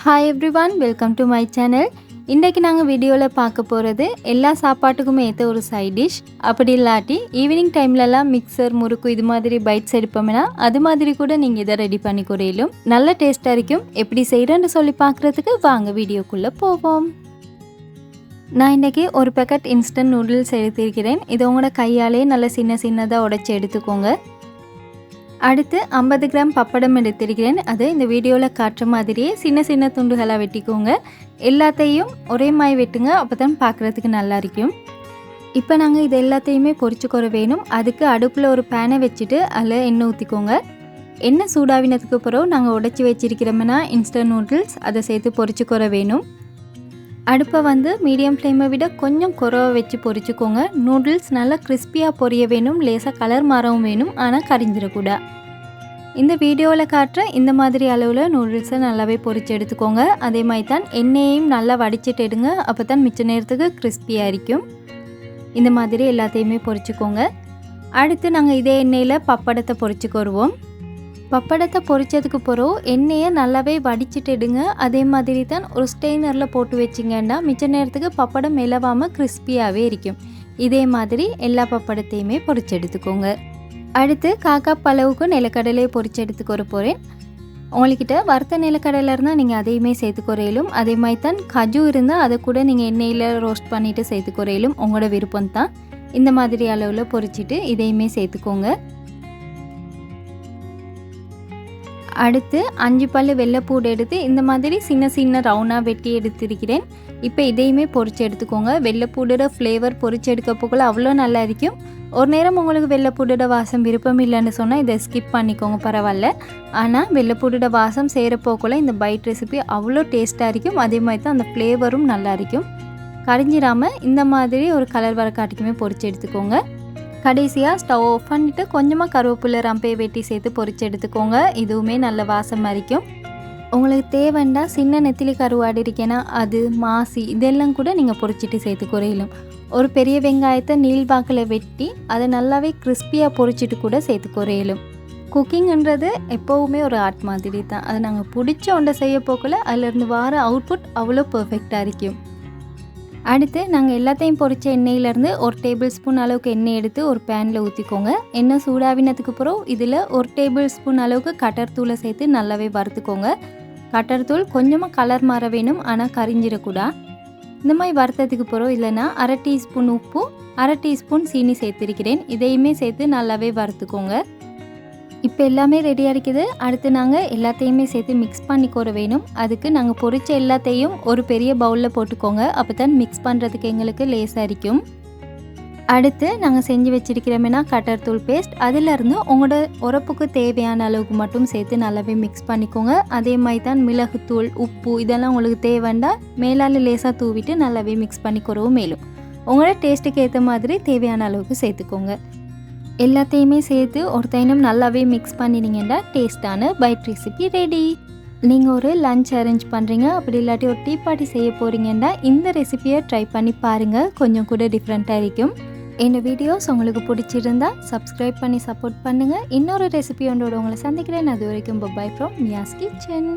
Hi everyone welcome to my channel இன்றைக்கி நாங்கள் வீடியோவில் பார்க்க போகிறது எல்லா சாப்பாட்டுக்குமே ஏற்ற ஒரு சைட் டிஷ் அப்படி இல்லாட்டி ஈவினிங் டைம்லலாம் மிக்சர் முறுக்கு இது மாதிரி பைட்ஸ் எடுப்போம்னா அது மாதிரி கூட நீங்கள் இதை ரெடி பண்ணி குறையிலும். நல்ல டேஸ்ட்டாக இருக்கும். எப்படி செய்கிறேன்னு சொல்லி பார்க்குறதுக்கு வாங்க வீடியோக்குள்ளே போவோம். நான் இன்றைக்கி ஒரு பேக்கெட் இன்ஸ்டன்ட் நூடுல்ஸ் எடுத்திருக்கிறேன். இது உங்களோட கையாலே நல்ல சின்ன சின்னதாக உடைச்சி எடுத்துக்கோங்க. அடுத்து ஐம்பது கிராம் பப்படம் எடுத்திருக்கிறேன். அது இந்த வீடியோவில் காட்டுற மாதிரியே சின்ன சின்ன துண்டுகளாக வெட்டிக்கோங்க. எல்லாத்தையும் ஒரே மாய் வெட்டுங்க அப்போ தான் பார்க்குறதுக்கு நல்லா இருக்கும். இப்போ நாங்கள் இது எல்லாத்தையுமே பொறிச்சுக்கொற வேணும். அதுக்கு அடுப்பில் ஒரு பேனை வச்சுட்டு அதில் எண்ணெய் ஊற்றிக்கோங்க எண்ணெய் சூடாவினதுக்கு பிறகு நாங்கள் உடைச்சி வச்சிருக்கிறோம்னா இன்ஸ்டன்ட் நூடுல்ஸ் அதை சேர்த்து பொறிச்சுக்கொற வேணும். அடுப்பை வந்து மீடியம் ஃப்ளேமை விட கொஞ்சம் குறவை வச்சு பொரிச்சுக்கோங்க. நூடுல்ஸ் நல்லா கிறிஸ்பியாக பொரிய வேணும் லேசாக கலர் மாறவும் வேணும் ஆனால் கரிஞ்சிடக்கூடாது இந்த வீடியோவில் காட்டுற இந்த மாதிரி அளவில் நூடுல்ஸை நல்லாவே பொரித்து எடுத்துக்கோங்க. அதே மாதிரி தான் எண்ணெயையும் நல்லா வடிச்சிட்டு எடுங்க. அப்போ தான் மிச்ச நேரத்துக்கு கிறிஸ்பியாக இருக்கும் இந்த மாதிரி எல்லாத்தையுமே பொரிச்சுக்கோங்க. அடுத்து நாங்கள் இதே எண்ணெயில் பப்படத்தை பொரிச்சுக்கொருவோம் பப்படத்தை பொரிச்சதுக்கு பிறகு எண்ணெயை நல்லாவே வடிச்சிட்டு எடுங்க. அதே மாதிரி தான் ஒரு ஸ்டெய்னரில் போட்டு வச்சிங்கன்னா மிச்ச நேரத்துக்கு பப்படம் இலவாமல் கிறிஸ்பியாகவே இருக்கும். இதே மாதிரி எல்லா பப்படத்தையுமே பொரிச்சு எடுத்துக்கோங்க. அடுத்து காக்கா பலவுக்கு நிலக்கடலையை பொரிச்சு எடுத்துக்கொரு போகிறேன் உங்கள்கிட்ட வறுத்த நிலக்கடலை இருந்தால் நீங்கள் அதையுமே சேர்த்துக்குறையிலும் அதே மாதிரி தான் கஜு இருந்தால் அதை கூட நீங்கள் எண்ணெயில் ரோஸ்ட் பண்ணிவிட்டு சேர்த்துக்குறையிலும் உங்களோட விருப்பம் தான் இந்த மாதிரி அளவில் பொரிச்சிட்டு இதையுமே சேர்த்துக்கோங்க. அடுத்து அஞ்சு பல் வெள்ளைப்பூடு எடுத்து இந்த மாதிரி சின்ன சின்ன ரவுண்டாக வெட்டி எடுத்திருக்கிறேன். இப்போ இதையுமே பொறிச்சு எடுத்துக்கோங்க. வெள்ளைப்பூடோட ஃப்ளேவர் பொறிச்சு எடுக்க போகல அவ்வளோ நல்லா இருக்கும். ஒரு நேரம் உங்களுக்கு வெள்ளைப்பூடோட வாசம் விருப்பம் இல்லைன்னு சொன்னால் இதை ஸ்கிப் பண்ணிக்கோங்க பரவாயில்ல. ஆனால் வெள்ளைப்பூடோட வாசம் செய்கிற போக்குள்ள இந்த பைட் ரெசிபி அவ்வளோ டேஸ்ட்டாக இருக்கும். அதே மாதிரி தான் அந்த ஃப்ளேவரும் நல்லா இருக்கும். கரிஞ்சிடாமல் இந்த மாதிரி ஒரு கலர் வர காட்டிக்குமே பொரிச்சு எடுத்துக்கோங்க. கடைசியாக ஸ்டவ் ஆஃப் பண்ணிவிட்டு கொஞ்சமாக கருவேப்பிலை ரம்பையை வெட்டி சேர்த்து பொறிச்சு எடுத்துக்கோங்க. இதுவுமே நல்ல வாசம் அரிக்கும். உங்களுக்கு தேவைண்டா சின்ன நெத்திலி கருவாடு இருக்கேன்னா அது மாசி இதெல்லாம் கூட நீங்கள் பொரிச்சிட்டு சேர்த்து குறையிலும். ஒரு பெரிய வெங்காயத்தை நீள்வாக்கில் வெட்டி அதை நல்லாவே கிறிஸ்பியாக பொரிச்சிட்டு கூட சேர்த்து குறையிலும். குக்கிங்ன்றது எப்போவுமே ஒரு ஆர்ட் மாதிரி தான் அதை நாங்கள் பிடிச்ச ஒன்றை செய்ய போக்கில் அதுலேருந்து வர அவுட்புட் அவ்வளோ பர்ஃபெக்டாக இருக்கும் அடுத்து நாங்கள் எல்லாத்தையும் பொரிச்ச எண்ணெயிலேருந்து ஒரு டேபிள் ஸ்பூன் அளவுக்கு எண்ணெய் எடுத்து ஒரு பேனில் ஊற்றிக்கோங்க எண்ணெய் சூடாவினதுக்கு அப்புறம் இதில் ஒரு டேபிள் ஸ்பூன் அளவுக்கு கட்டர் தூளை சேர்த்து நல்லாவே வறுத்துக்கோங்க. கட்டர் தூள் கொஞ்சமாக கலர் மாற வேணும் ஆனால் கரிஞ்சிடக்கூடாது இந்த மாதிரி வறுத்ததுக்கு பிறகு இல்லைன்னா அரை டீஸ்பூன் உப்பு அரை டீஸ்பூன் சீனி சேர்த்துருக்கிறேன். இதையுமே சேர்த்து நல்லாவே வறுத்துக்கோங்க. இப்போ எல்லாமே ரெடியாக இருக்குது. அடுத்து நாங்கள் எல்லாத்தையுமே சேர்த்து மிக்ஸ் பண்ணிக்கோர வேணும். அதுக்கு நாங்கள் பொறிச்ச எல்லாத்தையும் ஒரு பெரிய பவுலில் போட்டுக்கோங்க. அப்போ தான் மிக்ஸ் பண்ணுறதுக்கு எங்களுக்கு லேசாக இருக்கும் அடுத்து நாங்கள் செஞ்சு வச்சுருக்கிறோம்னா கட்டர் தூள் பேஸ்ட் அதிலிருந்து உங்களோட உரப்புக்கு தேவையான அளவுக்கு மட்டும் சேர்த்து நல்லாவே மிக்ஸ் பண்ணிக்கோங்க. அதே மாதிரி தான் மிளகுத்தூள் உப்பு இதெல்லாம் உங்களுக்கு தேவைண்டா மேலால் லேசாக தூவிட்டு நல்லாவே மிக்ஸ் பண்ணிக்கிறவும் மேலும். உங்களோட டேஸ்ட்டுக்கு ஏற்ற மாதிரி தேவையான அளவுக்கு சேர்த்துக்கோங்க. எல்லாத்தையுமே சேர்த்து ஒரு தைனம் நல்லாவே மிக்ஸ் பண்ணினீங்கன்னா டேஸ்ட்டான பைட் ரெசிபி ரெடி நீங்கள் ஒரு லஞ்ச் அரேஞ்ச் பண்ணுறீங்க அப்படி இல்லாட்டி ஒரு டீ பார்ட்டி செய்ய போகிறீங்கன்னா இந்த ரெசிபியை ட்ரை பண்ணி பாருங்கள் கொஞ்சம் கூட டிஃப்ரெண்ட்டாக இருக்கும். இந்த வீடியோஸ் உங்களுக்கு பிடிச்சிருந்தா சப்ஸ்கிரைப் பண்ணி சப்போர்ட் பண்ணுங்கள் இன்னொரு ரெசிபி ஒன்றோட உங்களை சந்திக்கிறேன். அது வரைக்கும் பபாய் ஃப்ரம் மியாஸ் கிச்சன்